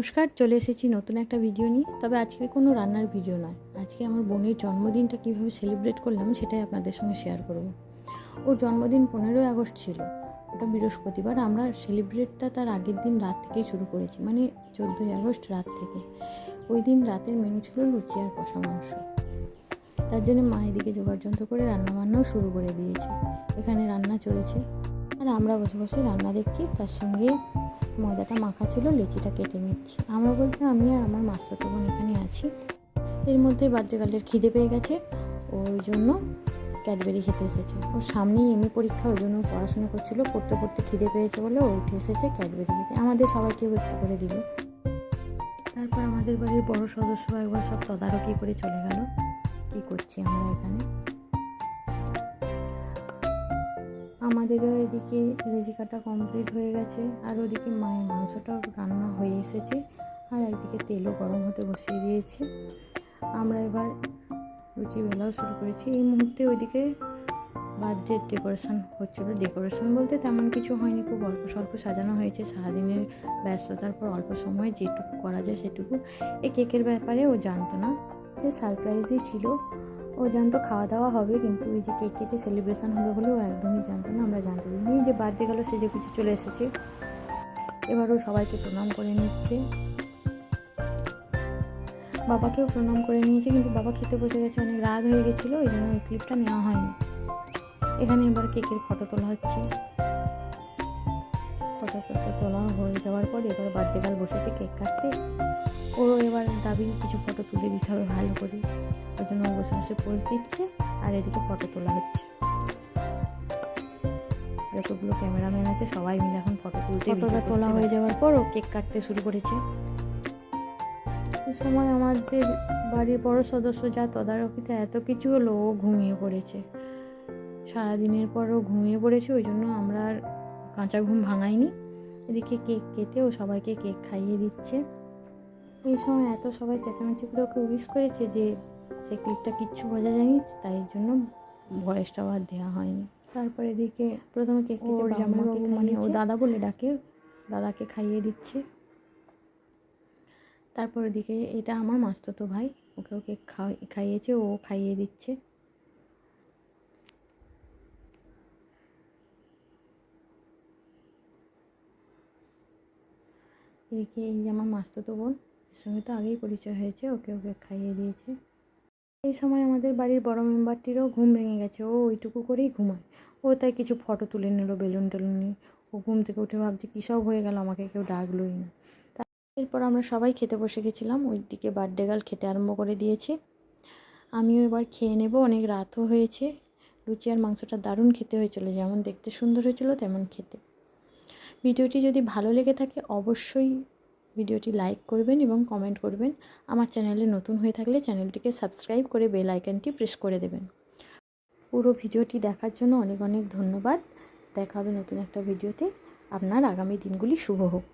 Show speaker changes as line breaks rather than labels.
নমস্কার, চলে এসেছি নতুন একটা ভিডিও নিয়ে। তবে আজকে কোনো রান্নার ভিডিও নয়। আজকে আমার বোনের জন্মদিনটা কীভাবে সেলিব্রেট করলাম সেটাই আপনাদের সঙ্গে শেয়ার করব। ওর জন্মদিন পনেরোই আগস্ট ছিল। ওটা বৃহস্পতিবার। আমরা সেলিব্রেটটা তার আগের দিন রাত থেকেই শুরু করেছি। মানে চোদ্দোই আগস্ট রাত থেকে। ওই দিন রাতের মেনু ছিল লুচি আর কষা মাংস। তার জন্য মা এদিকে জোগাড় যন্ত্র করে রান্নাবান্নাও শুরু করে দিয়েছে। এখানে রান্না চলছে। আর আমরা বসে বসে রান্না দেখছি। তার সঙ্গে ময়দাটা মাখা ছিল, লেচিটা কেটে নিচ্ছি। আমরা বলতে আমি আর আমার মাস্টার বোন এখানে আছি। এর মধ্যে বার্থডেগালের খিদে পেয়ে গেছে। ওই জন্য ক্যাডবেরি খেতে এসেছে। ওর সামনেই এমএ পরীক্ষা, ওই জন্য পড়াশোনা করছিল। পড়তে পড়তে খিদে পেয়েছে বলে ও উঠে এসেছে ক্যাডবেরি খেতে। আমাদের সবাইকেও একটু করে দিল। তারপর আমাদের বাড়ির বড় সদস্য একবার সব তদারকি করে চলে গেল। কী করছি আমরা এখানে? আমাদেরও এদিকে রেজি কাটা কমপ্লিট হয়ে গেছে, আর ওদিকে মায়ের মাংসটাও রান্না হয়ে এসেছে, আর একদিকে তেলও গরম হতে বসিয়ে দিয়েছি। আমরা এবার লুচি বেলাও শুরু করেছি। এই মুহূর্তে ওইদিকে বার্থডে ডেকোরেশন হচ্ছিল। ডেকোরেশন বলতে তেমন কিছু হয়নি, খুব অল্প স্বল্প সাজানো হয়েছে। সারাদিনের ব্যস্ততার পর অল্প সময় যেটুকু করা যায় সেটুকু। এই কেকের ব্যাপারে ও জানতো না। যে সারপ্রাইজই ছিল ও জানতো খাওয়া দাওয়া হবে, কিন্তু ওই যে কেক কেটে সেলিব্রেশন হবে বলে ও একদমই জানতো না, আমরা জানতে দিইনি। যে বার্থডে গেল সেজে কিছু চলে এসেছে। এবার ও সবাইকে প্রণাম করে নিচ্ছে। বাবাকেও প্রণাম করে নিয়েছে, কিন্তু বাবা খেতে বসে গেছে, অনেক রাত হয়ে গেছিল, ওই জন্য ওই ক্লিপটা নেওয়া হয়নি। এখানে এবার কেকের ফটো তোলা হচ্ছে। ফটো ফটো তোলা হয়ে যাওয়ার পর এবার বার্থডে গাল বসেছে কেক কাটতে। ও এবার দাবি কিছু ফটো তুলে দিতে হবে ভালো করে। ওই জন্য ও বসে বসে পোজ দিচ্ছে আর এদিকে ফটো তোলা হচ্ছে। যতগুলো ক্যামেরাম্যান আছে সবাই মিলে এখন ফটো তুলতে ফটোটা তোলা হয়ে যাওয়ার পর ও কেক কাটতে শুরু করেছে। সে সময় আমাদের বাড়ির বড় সদস্য যা তদারকিতে এত কিছু হলো ও ঘুমিয়ে পড়েছে। সারাদিনের পরও ঘুমিয়ে পড়েছে ওই জন্য আমরা আর কাঁচা ঘুম ভাঙাইনি। এদিকে কেক কেটে ও সবাইকে কেক খাইয়ে দিচ্ছে। এই সময় এত সবাই চেঁচামেচি করে ওকে উইশ করেছে যে সে ক্লিপটা কিচ্ছু বোঝা যায়নি তাই জন্য ভয়েসটাও আর দেওয়া হয়নি। তারপর এদিকে প্রথমে কেক কেটে
ওর
জামাইবাবু মানে ও দাদা বলে ডাকে দাদাকে খাইয়ে দিচ্ছে। তারপর ওদিকে এটা আমার মাস্তুতো ভাই ওকেও কেক খাইয়েছে ও খাইয়ে দিচ্ছে। এদিকে এই যে আমার মাস্তুতো বোন, এর সঙ্গে তো আগেই পরিচয় হয়েছে, ওকে ওকে খাইয়ে দিয়েছে। এই সময় আমাদের বাড়ির বড় মেম্বারটিরও ঘুম ভেঙে গেছে, ও ওইটুকু করেই ঘুমায়। ও তাই কিছু ফটো তুলে নিল, বেলুন টেলুন নিয়ে। ও ঘুম থেকে উঠে ভাবছে, কী সব হয়ে গেল, আমাকে কেউ ডাকলোই না। এরপর আমরা সবাই খেতে বসে গেছিলাম ওই দিকে বার্থডে গাল খেতে আরম্ভ করে দিয়েছে। আমিও এবার খেয়ে নেব, অনেক রাতও হয়েছে। লুচি আর মাংসটা দারুণ খেতে হয়েছিল, যেমন দেখতে সুন্দর হয়েছিল, তেমন খেতে। ভিডিওটি যদি ভালো লেগে থাকে, অবশ্যই ভিডিওটি লাইক করবেন এবং কমেন্ট করবেন। আমার চ্যানেলে নতুন হয়ে থাকলে চ্যানেলটিকে সাবস্ক্রাইব করে বেল আইকনটি প্রেস করে দেবেন। পুরো ভিডিওটি দেখার জন্য অনেক অনেক ধন্যবাদ। দেখা হবে নতুন একটা ভিডিওতে। আপনার আগামী দিনগুলি শুভ হোক।